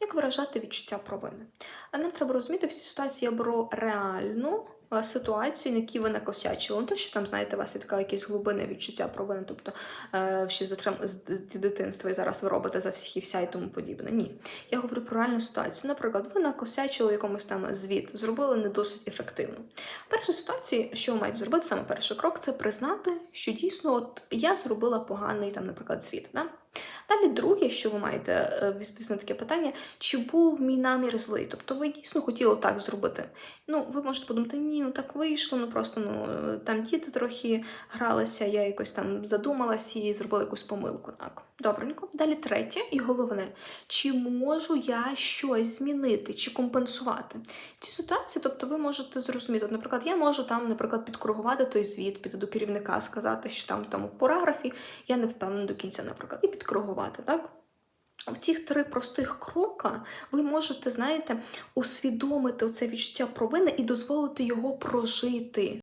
Як виражати відчуття провини? А нам треба розуміти в цій ситуації про реальну ситуацію, на якій ви накосячили. Не то, що там, знаєте, у вас є така якісь глибинне відчуття провини, тобто е, ще з дитинства і зараз ви робите за всіх і вся і тому подібне. Ні. Я говорю про реальну ситуацію. Наприклад, ви накосячили якомусь там звіт, зробили не досить ефективно. В першій ситуації, що ви маєте зробити, саме перший крок, це признати, що дійсно от я зробила поганий там, наприклад, звіт. Да? Далі друге, що ви маєте е, відповісти на таке питання, чи був мій намір злий? Тобто ви дійсно хотіли так зробити. Ну, ви можете подумати, ні, ну так вийшло, ну просто ну е, там діти трохи гралися, я якось там задумалась і зробила якусь помилку. Так, добренько. Далі третє і головне, чи можу я щось змінити чи компенсувати? В цій ситуації, тобто, ви можете зрозуміти, от, наприклад, я можу там, наприклад, підкоригувати той звіт, піти до керівника, сказати, що там в тому параграфі я не впевнена до кінця, наприклад, і підкоригувати, так? В цих три простих крока ви можете, знаєте, усвідомити це відчуття провини і дозволити його прожити.